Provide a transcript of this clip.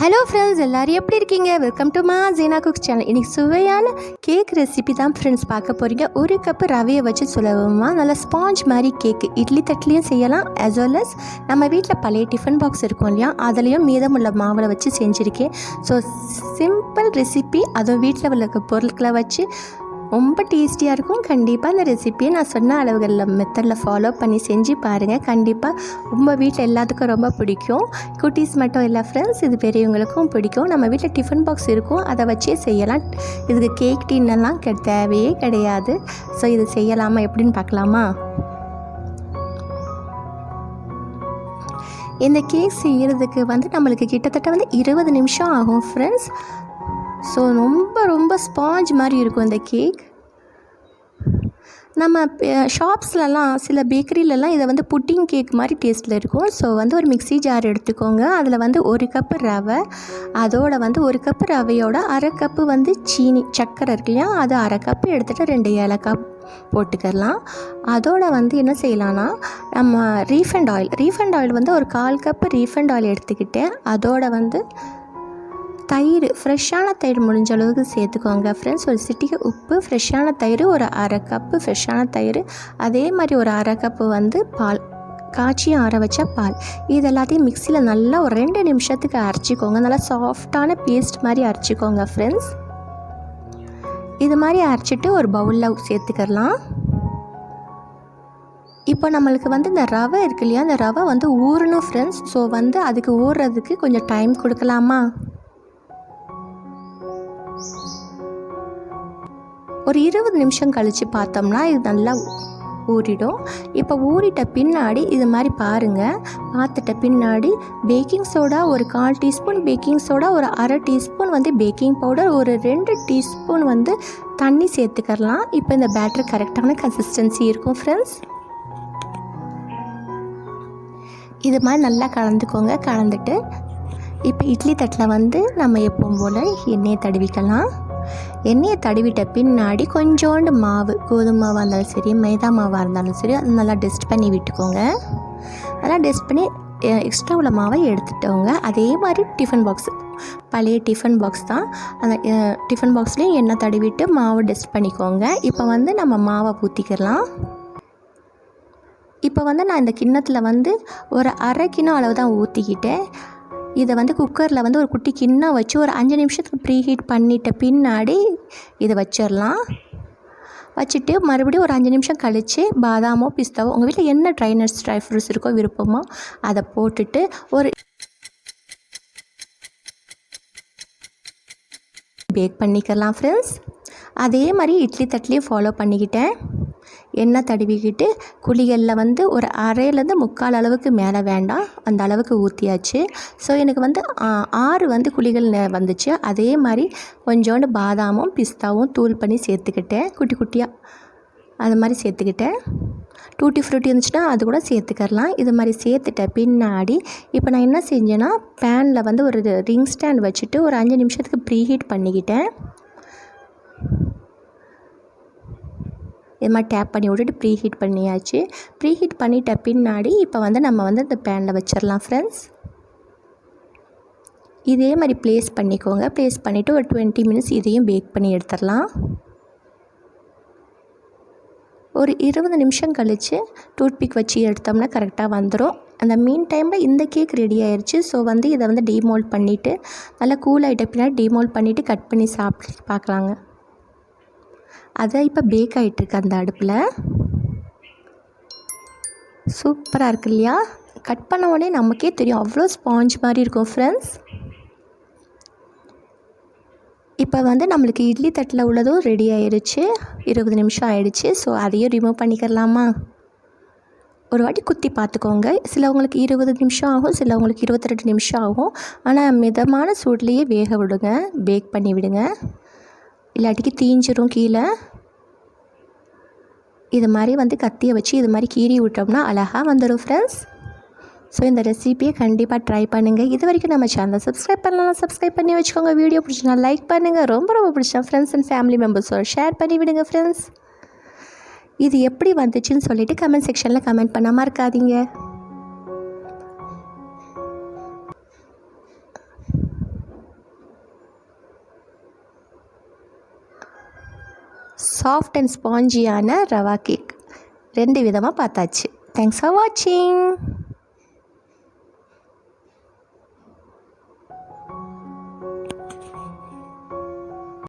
Hello friends எல்லோரும் எப்படி இருக்கீங்க? வெல்கம் டு மா ஜீனா குக்ஸ் சேனல் இன்றைக்கி சுவையான கேக் ரெசிபி தான் ஃப்ரெண்ட்ஸ் பார்க்க போகிறீங்க ஒரு கப்பு ரவையை வச்சு சுலபமாக நல்லா ஸ்பாஞ்ச் மாதிரி கேக்கு இட்லி தட்டிலையும் செய்யலாம். அஸ் வெல் அஸ் நம்ம வீட்டில் பழைய டிஃபன் பாக்ஸ் இருக்கும் இல்லையா? அதுலேயும் மீதமுள்ள மாவில் வச்சு செஞ்சுருக்கேன். ஸோ சிம்பிள் ரெசிபி அதுவும் வீட்டில் உள்ள பொருட்களை வச்சு ரொம்ப டேஸ்டியாக இருக்கும். கண்டிப்பாக இந்த ரெசிப்பியை நான் சொன்ன அளவுகளில் மெத்தடில் ஃபாலோ பண்ணி செஞ்சு பாருங்கள் கண்டிப்பாக ரொம்ப வீட்டில் எல்லாத்துக்கும் ரொம்ப பிடிக்கும். குட்டீஸ் மட்டும் இல்லை ஃப்ரெண்ட்ஸ் இது பெரியவங்களுக்கும் பிடிக்கும். நம்ம வீட்டில் டிஃபன் பாக்ஸ் இருக்கும். அதை வச்சே செய்யலாம். இதுக்கு கேக் டின்னெல்லாம் கெ தேவையே கிடையாது. ஸோ இது செய்யலாமா? எப்படின்னு பார்க்கலாமா? இந்த கேக் செய்கிறதுக்கு வந்து நம்மளுக்கு கிட்டத்தட்ட வந்து இருபது நிமிஷம் ஆகும் ஃப்ரெண்ட்ஸ் ஸோ ரொம்ப ரொம்ப ஸ்பாஞ்ச் மாதிரி இருக்கும் இந்த கேக் நம்ம ஷாப்ஸ்லலாம் சில பேக்கரியிலலாம் இதை வந்து புட்டிங் கேக் மாதிரி டேஸ்ட்டில் இருக்கும். ஸோ வந்து ஒரு மிக்ஸி ஜார் எடுத்துக்கோங்க. அதில் வந்து ஒரு கப்பு ரவை அதோட வந்து ஒரு கப்பு ரவையோட அரை கப்பு வந்து சீனி சர்க்கரை இருக்கு இல்லையா? அது அரை கப்பு எடுத்துகிட்டு ரெண்டு ஏலக்காய் போட்டுக்கலாம். அதோட வந்து என்ன செய்யலான்னா நம்ம ரீஃபண்ட் ஆயில் ரீஃபண்ட் ஆயில் வந்து ஒரு கால் கப்பு ரீஃபண்ட் ஆயில் எடுத்துக்கிட்டேன் அதோட வந்து தயிர் ஃப்ரெஷ்ஷான தயிர் முடிஞ்ச அளவுக்கு சேர்த்துக்கோங்க. ஃப்ரெண்ட்ஸ் ஒரு சிட்டிக்கு உப்பு ஃப்ரெஷ்ஷான தயிர் ஒரு அரை கப்பு ஃப்ரெஷ்ஷான தயிர். அதே மாதிரி ஒரு அரை கப்பு வந்து பால் காய்ச்சி ஆற வச்ச பால். இது எல்லாத்தையும் மிக்சியில் நல்லா ஒரு ரெண்டு நிமிஷத்துக்கு அரைச்சிக்கோங்க. நல்லா சாஃப்டான பேஸ்ட் மாதிரி அரைச்சிக்கோங்க ஃப்ரெண்ட்ஸ் இது மாதிரி அரைச்சிட்டு ஒரு பவுலில் சேர்த்துக்கலாம். இப்போ நம்மளுக்கு வந்து இந்த ரவை இருக்கு இல்லையா? அந்த ரவை வந்து ஊறணும் ஃப்ரெண்ட்ஸ் ஸோ வந்து அதுக்கு ஊறுறதுக்கு கொஞ்சம் டைம் கொடுக்கலாமா? ஒரு இருபது நிமிஷம் கழித்து பார்த்தோம்னா இது நல்லா ஊறிடும். இப்போ ஊறிட்ட பின்னாடி இது மாதிரி பாருங்கள் பார்த்துட்ட பின்னாடி பேக்கிங் சோடா ஒரு கால் டீஸ்பூன் பேக்கிங் சோடா ஒரு அரை டீஸ்பூன் வந்து பேக்கிங் பவுடர் ஒரு ரெண்டு டீஸ்பூன் வந்து தண்ணி சேர்த்துக்கலாம். இப்போ இந்த பேட்டர் கரெக்டான கன்சிஸ்டன்சி இருக்கும் ஃப்ரெண்ட்ஸ் இது மாதிரி நல்லா கலந்துக்கோங்க கலந்துட்டு. இப்போ இட்லி தட்டில் வந்து நம்ம எப்பவும் போல் எண்ணெயை தடவிக்கலாம். எண்ணெயை தடவிட்ட பின்னாடி கொஞ்சோண்டு மாவு கோதுமை மாவாக இருந்தாலும் சரி மைதா மாவாக இருந்தாலும் சரி அது நல்லா டெஸ்ட் பண்ணி விட்டுக்கோங்க. நல்லா டெஸ்ட் பண்ணி எக்ஸ்ட்ரா உள்ள மாவை எடுத்துட்டோங்க. அதே மாதிரி டிஃபன் பாக்ஸ் பழைய டிஃபன் பாக்ஸ் தான். அந்த டிஃபன் பாக்ஸ்லேயும் எண்ணெய் தடவிட்டு மாவை டெஸ்ட் பண்ணிக்கோங்க. இப்போ வந்து நம்ம மாவை ஊற்றிக்கலாம் இப்போ வந்து நான் இந்த கிண்ணத்தில் வந்து ஒரு அரை கிணம் அளவு தான் ஊற்றிக்கிட்டேன் இதை வந்து குக்கரில் வந்து ஒரு குட்டி கிண்ணம் வச்சு ஒரு அஞ்சு நிமிஷத்துக்கு ப்ரீ ஹீட் பண்ணிட்ட பின்னாடி இதை வச்சிடலாம். வச்சுட்டு மறுபடியும் ஒரு அஞ்சு நிமிஷம் கழித்து பாதாமோ பிஸ்தாவோ உங்கள் வீட்டில் என்ன ட்ரை நட்ஸ் ட்ரை ஃப்ரூட்ஸ் இருக்கோ விருப்பமோ அதை போட்டுட்டு ஒரு பேக் பண்ணிக்கலாம் ஃப்ரெண்ட்ஸ் அதே மாதிரி இட்லி தட்டுலேயும் ஃபாலோ பண்ணிக்கிட்டேன். எண்ணெய் தடவிக்கிட்டு குழிகளில் வந்து ஒரு அரையிலேருந்து முக்கால் அளவுக்கு மேலே வேண்டாம். அந்த அளவுக்கு ஊற்றியாச்சு ஸோ எனக்கு வந்து ஆறு வந்து குழிகள் வந்துச்சு. அதே மாதிரி கொஞ்சோண்டு பாதாமும் பிஸ்தாவும் தூள் பண்ணி சேர்த்துக்கிட்டேன். குட்டி குட்டியாக அது மாதிரி சேர்த்துக்கிட்டேன். டூட்டி ஃப்ரூட்டி இருந்துச்சுன்னா அது கூட சேர்த்துக்கரலாம் இது மாதிரி சேர்த்துட்டேன் பின்னாடி இப்போ நான் என்ன செஞ்சேன்னா பேனில் வந்து ஒரு ரிங் ஸ்டாண்ட் வச்சுட்டு ஒரு அஞ்சு நிமிஷத்துக்கு ப்ரீ ஹீட் பண்ணிக்கிட்டேன். இது மாதிரி டேப் பண்ணி விட்டுட்டு ப்ரீ ஹீட் பண்ணியாச்சு. ப்ரீ ஹீட் பண்ணிட்ட பின்னாடி இப்போ வந்து நம்ம வந்து இந்த பேனில் வச்சிடலாம் ஃப்ரெண்ட்ஸ் இதே மாதிரி ப்ளேஸ் பண்ணிக்கோங்க. ப்ளேஸ் பண்ணிவிட்டு ஒரு டுவெண்ட்டி மினிட்ஸ் இதையும் பேக் பண்ணி எடுத்துடலாம் ஒரு இருபது நிமிஷம் கழித்து டூத்பிக் வச்சு எடுத்தோம்னா கரெக்டாக வந்துடும் அந்த மீன் டைமில் இந்த கேக் ரெடி ஆயிடுச்சு ஸோ வந்து இதை வந்து டீமோல்ட் பண்ணிவிட்டு நல்லா கூல் ஆகிட்ட பின்னாடி டீமோல்ட் பண்ணிவிட்டு கட் பண்ணி சாப்பிட்டு பார்க்கலாங்க. அதான் இப்போ பேக் ஆகிட்டுருக்கு அந்த அடுப்பில். சூப்பராக இருக்கு இல்லையா? கட் பண்ண உடனே நமக்கே தெரியும். அவ்வளோ ஸ்பாஞ்ச் மாதிரி இருக்கும் ஃப்ரெண்ட்ஸ் இப்போ வந்து நம்மளுக்கு இட்லி தட்டில் உள்ளதும் ரெடி ஆயிடுச்சு இருபது நிமிஷம் ஆயிடுச்சு. ஸோ அதையும் ரிமூவ் பண்ணிக்கிறலாமா ஒரு வாட்டி குத்தி பார்த்துக்கோங்க. சிலவங்களுக்கு இருபது நிமிஷம் ஆகும் சிலவங்களுக்கு இருபத்தி ரெண்டு நிமிஷம் ஆகும். ஆனால் மிதமான சூட்லேயே வேக விடுங்க பேக் பண்ணி விடுங்க. இல்லாட்டிக்கு தீஞ்சிரும் கீழே. இது மாதிரி வந்து கத்தியை வச்சு இது மாதிரி கீறி விட்டோம்னா அழகாக வந்துடும் ஃப்ரெண்ட்ஸ் ஸோ இந்த ரெசிபியை கண்டிப்பாக ட்ரை பண்ணுங்கள் இது வரைக்கும் நம்ம சேனலை சப்ஸ்கிரைப் பண்ணலாம் சப்ஸ்கிரைப் பண்ணி வச்சுக்கோங்க. வீடியோ பிடிச்சினா லைக் பண்ணுங்கள் ரொம்ப ரொம்ப பிடிச்சா ஃப்ரெண்ட்ஸ் அண்ட் ஃபேமிலி மெம்பர்ஸோட ஷேர் பண்ணி விடுங்க ஃப்ரெண்ட்ஸ் இது எப்படி வந்துச்சுன்னு சொல்லிவிட்டு கமெண்ட் செக்ஷனில் கமெண்ட் பண்ணாமல் இருக்காதீங்க சாஃப்ட் அண்ட் ஸ்பாஞ்சியான ரவா கேக் ரெண்டு விதமாக பார்த்தாச்சு. தேங்க்ஸ் ஃபார் வாட்சிங்